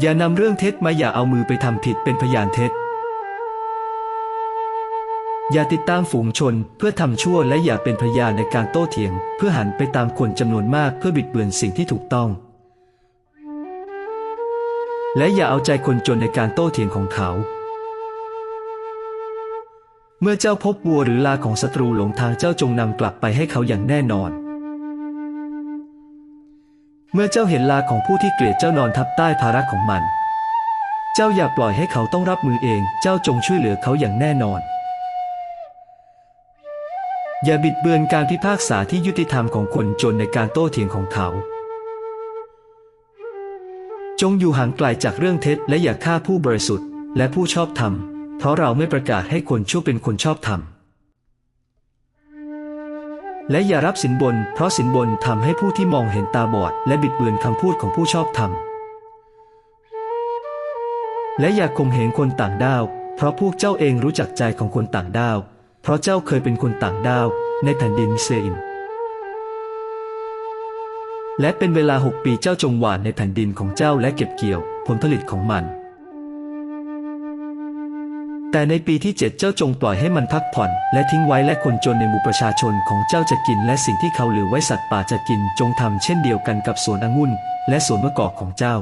อย่านำเรื่องเท็จมาอย่าเอามือไปทำผิดเป็นพยานเท็จ อย่าติดตามฝูงชนเพื่อทำชั่วและอย่าเป็นพยานในการโต้เถียง เพื่อหันไปตามคนจำนวนมากเพื่อบิดเบือนสิ่งที่ถูกต้อง และอย่าเอาใจคนจนในการโต้เถียงของเขา เมื่อเจ้าพบวัวหรือลาของศัตรูหลงทางเจ้าจงนำกลับไปให้เขาอย่างแน่นอน เมื่อเจ้าเห็นลาของผู้ที่เกลียดเจ้านอนทับใต้ภาระของมัน เจ้าอย่าปล่อยให้เขาต้องรับมือเอง เจ้าจงช่วยเหลือเขาอย่างแน่นอน อย่าบิดเบือนการพิพากษาที่ยุติธรรมของคนจนในการโต้เถียงของเขา จงอยู่ห่างไกลจากเรื่องเท็จ และอย่าฆ่าผู้บริสุทธิ์ และผู้ชอบธรรม เพราะเราไม่ประกาศให้คนชั่วเป็นคนชอบธรรม และอย่ารับสินบน เพราะสินบนทำให้ผู้ที่มองเห็นตาบอด และบิดเบือนคำพูดของผู้ชอบธรรม และอย่าข่มเหงคนต่างด้าว เพราะพวกเจ้าเองรู้จักใจของคนต่างด้าว เพราะเจ้าเคยเป็นคนต่างด้าว ในแผ่นดินเซอิมและเป็นเวลาหกปีเจ้าจงหว่านในแผ่นดินของเจ้าและเก็บเกี่ยว ผลผลิตของมัน แต่ในปีที่เจ็ดเจ้าจงปล่อยให้มันพักผ่อน และทิ้งไว้และคนจนในหมู่ประชาชนของเจ้าจะกิน และสิ่งที่เขาเหลือไว้สัตว์ป่าจะกิน จงทำเช่นเดียวกันกับสวนองุ่น และสวนมะกอกของเจ้า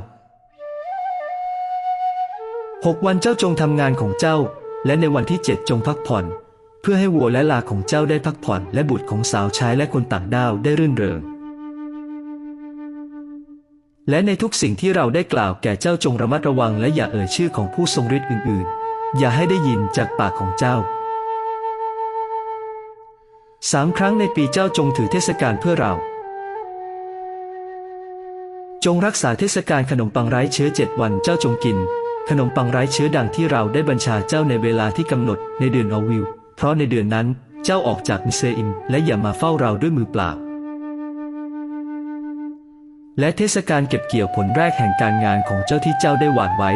หกวันเจ้าจงทำงานของเจ้า และในวันที่เจ็ดจงพักผ่อน เพื่อให้วัวและลาของเจ้าได้พักผ่อน และบุตรของสาวใช้และคนต่างด้าวได้รื่นเริงและในทุกสิ่งที่เราได้กล่าวแก่เจ้าจงระมัดระวังและอย่าเอ่ยชื่อของผู้ทรงฤทธิ์อื่นๆ อย่าให้ได้ยินจากปากของเจ้าสามครั้งในปีเจ้าจงถือเทศกาลเพื่อเรา จงรักษาเทศกาลขนมปังไร้เชื้อเจ็ดวันเจ้าจงกิน ขนมปังไร้เชื้อดังที่เราได้บัญชาเจ้าในเวลาที่กำหนดในเดือนอวิว เพราะในเดือนนั้นเจ้าออกจากมิเซอิม และอย่ามาเฝ้าเราด้วยมือเปล่า และเทศกาลเก็บเกี่ยวผลแรกแห่งการงานของเจ้าที่เจ้าได้หว่านไว้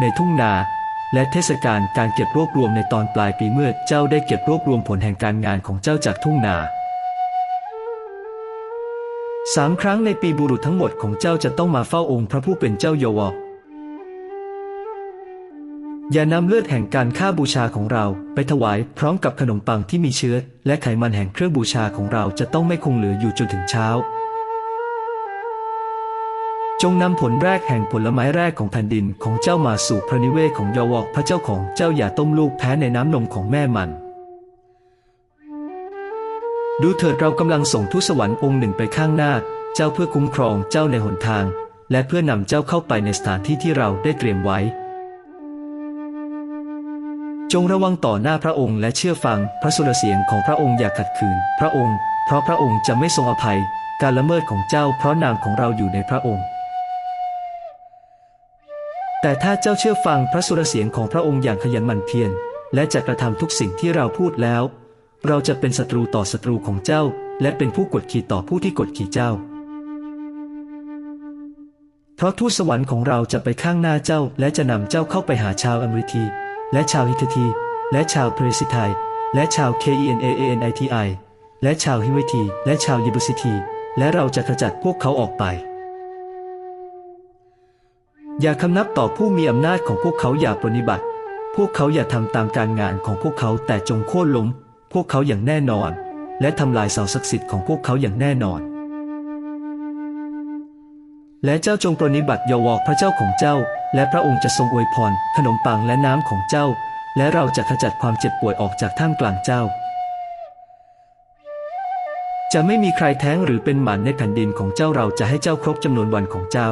ในทุ่งนา และเทศกาลการเก็บรวบรวมในตอนปลายปีเมื่อเจ้าได้เก็บรวบรวมผลแห่งการงานของเจ้าจากทุ่งนาสามครั้งในปีบุรุษทั้งหมดของเจ้าจะต้องมาเฝ้าองค์พระผู้เป็นเจ้าโยวออย่านำเลือดแห่งการฆ่าบูชาของเราไปถวายพร้อมกับขนมปังที่มีเชื้อ และไขมันแห่งเครื่องบูชาของเราจะต้องไม่คงเหลืออยู่จนถึงเช้า จงนำผลแรกแห่งผลไม้แรกของแผ่นดินของเจ้ามาสู่พระนิเวศของยาวอกพระเจ้าของเจ้าอย่าต้มลูกแพ้ในน้ำนมของแม่มัน ดูเถิดเรากำลังส่งทูตสวรรค์องค์หนึ่งไปข้างหน้า เจ้าเพื่อคุ้มครองเจ้าในหนทาง และเพื่อนำเจ้าเข้าไปในสถานที่ที่เราได้เตรียมไว้ จงระวังต่อหน้าพระองค์และเชื่อฟังพระสุรเสียงของพระองค์อย่าขัดขืน พระองค์ เพราะพระองค์จะไม่ทรงอภัย การละเมิดของเจ้าเพราะนามของเราอยู่ในพระองค์ แต่ถ้าเจ้าเชื่อฟังพระสุรเสียงของพระองค์อย่างขยันหมั่นเพียรและจะกระทำทุกสิ่งที่เราพูดแล้ว เราจะเป็นศัตรูต่อศัตรูของเจ้า และเป็นผู้กดขี่ต่อผู้ที่กดขี่เจ้า เพราะทูตสวรรค์ของเราจะไปข้างหน้าเจ้า และจะนำเจ้าเข้าไปหาชาวอเมริทีและชาวฮิทธีและชาวเพรสิไทยและชาว k e n a a n i t i และชาวฮิวิที และชาวยิบุสิที และเราจะขจัดพวกเขาออกไป อย่าคำนับต่อผู้มีอำนาจของพวกเขาอย่าปรนิบัติ พวกเขาอย่าทำตามการงานของพวกเขาแต่จงโค่นล้ม พวกเขาอย่างแน่นอน และทำลายเสาศักดิ์สิทธิ์ของพวกเขาอย่างแน่นอน และเจ้าจงปรนิบัติยาวอกพระเจ้าของเจ้า และพระองค์จะทรงอวยพร ขนมปังและน้ำของเจ้า และเราจะขจัดความเจ็บป่วยออกจากท่ามกลางเจ้า จะไม่มีใครแท้งหรือเป็นหมันในแผ่นดินของเจ้าเราจะให้เจ้าครบจำนวนวันของเจ้า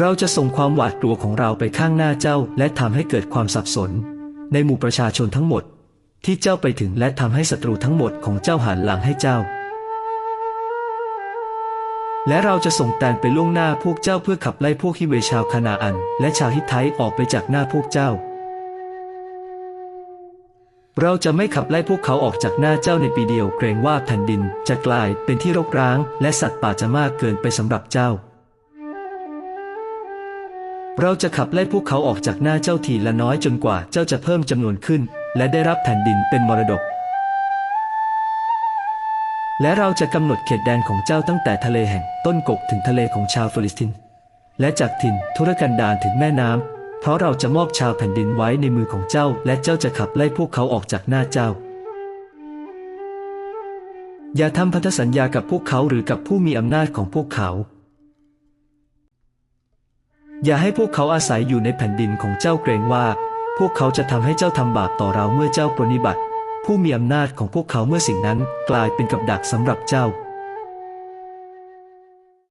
เราจะส่งความหวาดกลัวของเราไปข้างหน้าเจ้า และทำให้เกิดความสับสน ในหมู่ประชาชนทั้งหมด ที่เจ้าไปถึงและทำให้ศัตรูทั้งหมดของเจ้าหันหลังให้เจ้า และเราจะส่งแตนไปล่วงหน้าพวกเจ้าเพื่อขับไล่พวกฮิเวชาวคานาอัน และชาวฮิตไทออกไปจากหน้าพวกเจ้า เราจะไม่ขับไล่พวกเขาออกจากหน้าเจ้าในปีเดียว เกรงว่าแผ่นดินจะกลายเป็นที่รกร้าง และสัตว์ป่าจะมากเกินไปสำหรับเจ้า เราจะขับไล่พวกเขาออกจากหน้าเจ้าทีละน้อยจนกว่าเจ้าจะเพิ่มจำนวนขึ้น และได้รับแผ่นดินเป็นมรดก และเราจะกำหนดเขตแดนของเจ้าตั้งแต่ทะเลแห่งต้นกกถึงทะเลของชาวฟิลิสติน และจากถิ่นทุรกันดารถึงแม่น้ำเพราะเราจะมอบชาวแผ่นดินไว้ในมือของเจ้า และเจ้าจะขับไล่พวกเขาออกจากหน้าเจ้า อย่าทำพันธสัญญากับพวกเขาหรือกับผู้มีอำนาจของพวกเขา อย่าให้พวกเขาอาศัยอยู่ในแผ่นดินของเจ้าเกรงว่า พวกเขาจะทำให้เจ้าทำบาปต่อเราเมื่อเจ้าปรนนิบัติ ผู้มีอำนาจของพวกเขาเมื่อสิ่งนั้นกลายเป็นกับดักสำหรับเจ้า